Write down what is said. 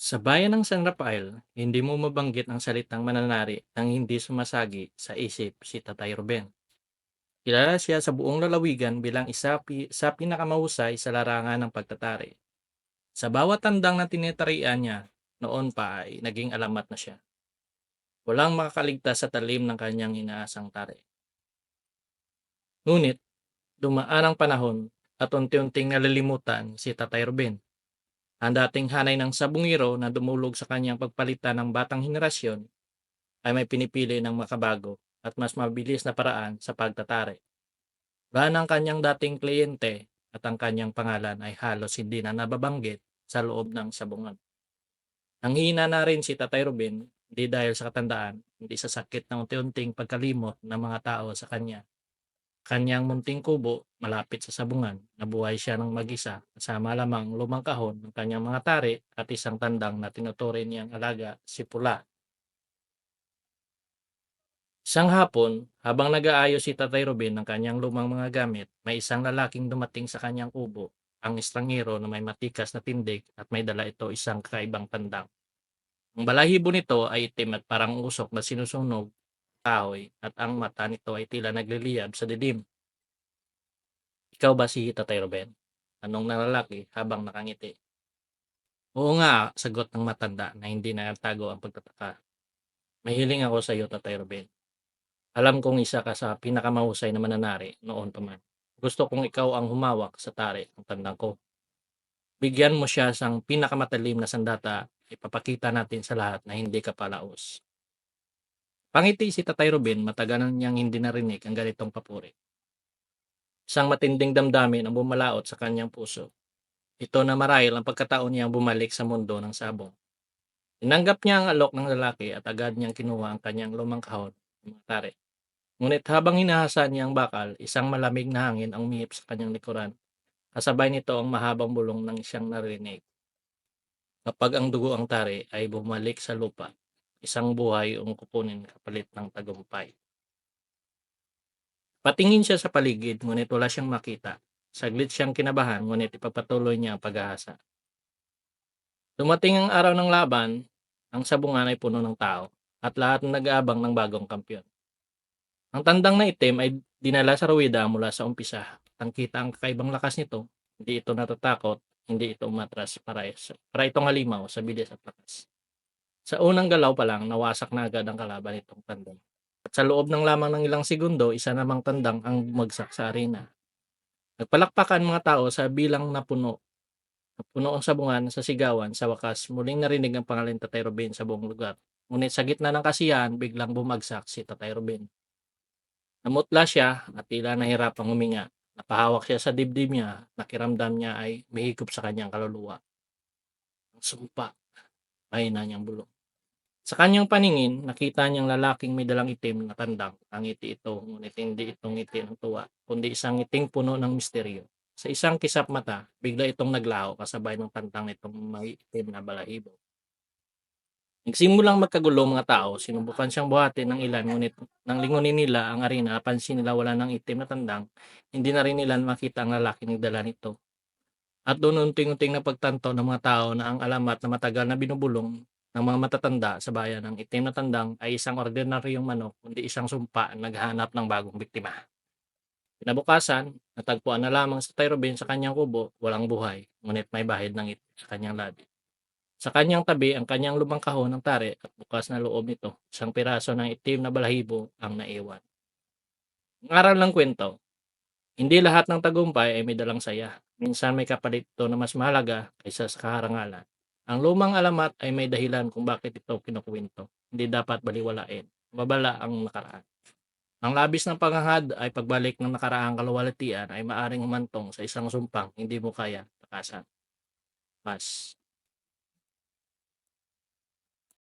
Sa bayan ng San Rafael, hindi mo mabanggit ang salitang mananari nang hindi sumasagi sa isip si Tatay Ruben. Kilala siya sa buong lalawigan bilang isa pi- sa pinakamahusay sa larangan ng pagtatari. Sa bawat tandang na tinitarian niya, noon pa ay naging alamat na siya. Walang makakaligtas sa talim ng kanyang inaasang tari. Ngunit, dumaan ang panahon at unti-unting nalilimutan si Tatay Ruben. Ang dating hanay ng sabungiro na dumulog sa kanyang pagpalitan ng batang henerasyon ay may pinipili ng makabago at mas mabilis na paraan sa pagtatari. Gaan ang kanyang dating kliyente at ang kanyang pangalan ay halos hindi na nababanggit sa loob ng sabungan. Nanghihina na rin si Tatay Ruben, hindi dahil sa katandaan, hindi sa sakit ng unti-unting pagkalimot ng mga tao sa kanya. Kanyang munting kubo, malapit sa sabungan, nabuhay siya ng mag-isa, kasama lamang lumang kahon ng kanyang mga tari at isang tandang na tinuturing niyang alaga, si Pula. Isang hapon, habang nag-aayos si Tatay Ruben ng kanyang lumang mga gamit, may isang lalaking dumating sa kanyang kubo, ang estrangero na may matikas na tindig at may dala ito isang kakaibang tandang. Ang balahibo nito ay itim at parang usok na sinusunog kahoy at ang mata nito ay tila nagliliyab sa dilim. Ikaw ba si Tatay Ruben? Tanong ng lalaki habang nakangiti. Oo nga, sagot ng matanda na hindi nagtago ang pagtataka. May hiling ako sa iyo, Tatay Ruben. Alam kong isa ka sa pinakamahusay na mananari noon pa man. Gusto kong ikaw ang humawak sa tari ng tandang ko. Bigyan mo siya sang pinakamatalim na sandata, ipapakita natin sa lahat na hindi ka palaos. Pangiti si Tatay Ruben, matagal niyang hindi narinig ang ganitong papuri. Isang matinding damdamin ang bumalaot sa kanyang puso. Ito na marahil ang pagkataon niyang bumalik sa mundo ng sabong. Tinanggap niya ang alok ng lalaki at agad niyang kinuha ang kanyang lumang kahon mga tari. Ngunit habang hinahasan niya ang bakal, isang malamig na hangin ang umihip sa kanyang likuran. Kasabay nito ang mahabang bulong ng siyang narinig. Kapag ang dugo ang tari ay bumalik sa lupa, isang buhay ang kukunin kapalit ng tagumpay. Patingin siya sa paligid, ngunit wala siyang makita. Saglit siyang kinabahan, ngunit ipagpatuloy niya ang pag-ahasa. Dumating ang araw ng laban, ang sabungan ay puno ng tao, at lahat na nag-aabang ng bagong kampyon. Ang tandang na itim ay dinala sa ruwida mula sa umpisa. Tangkita ang kakaibang lakas nito, hindi ito natatakot, hindi ito umatras para, para itong halimaw sa bilis at lakas. Sa unang galaw pa lang, nawasak na agad ang kalaban nitong tandang. At sa loob ng lamang ng ilang segundo, isa namang tandang ang bumagsak sa arena. Nagpalakpakan mga tao sa bilang na puno. Puno ang sabungan sa sigawan. Sa wakas, muling narinig ang pangalan ni Tatay Ruben sa buong lugar. Ngunit sa gitna ng kasiyahan, biglang bumagsak si Tatay Ruben. Namutla siya at tila nahirapang huminga. Napahawak siya sa dibdib niya. Nakiramdam niya ay mahigop sa kanyang kaluluwa. Ang sumpa. Mahina niyang bulong. Sa kanyang paningin, nakita niyang lalaking may dalang itim na tandang. Ang ngiti ito, ngunit hindi itong ngiti ng tuwa, kundi isang ngiting puno ng misteryo. Sa isang kisap mata, bigla itong naglaho kasabay ng tandang nitong may itim na balahibo. Nagsimulang magkagulo mga tao, sinubukan siyang buhatin ng ilan, ngunit nang lingunin nila ang arena, pansin nila wala ng itim na tandang, hindi na rin nila makita ang lalaki nagdala nito. At doon unting-unting napagtanto ng mga tao na ang alamat na matagal na binubulong ng mga matatanda sa bayan ng itim na tandang ay isang ordinaryong manok kundi isang sumpa na naghahanap ng bagong biktima. Kinabukasan, natagpuan na lamang sa Tyrobin sa kanyang kubo, walang buhay, ngunit may bahid ng itim sa kanyang labi. Sa kanyang tabi, ang kanyang lumang kahon ng tare at bukas na loob nito, isang piraso ng itim na balahibo ang naiwan. Ang aral ng kwento, hindi lahat ng tagumpay ay may dalang saya. Minsan may kapalit ito na mas mahalaga kaysa sa kaharangalan. Ang lumang alamat ay may dahilan kung bakit ito kinukwento. Hindi dapat baliwalain. Mabala ang nakaraan. Ang labis ng panghahad ay pagbalik ng nakaraang kaluwalhatian ay maaring humantong sa isang sumpang hindi mo kaya takasan. Pas.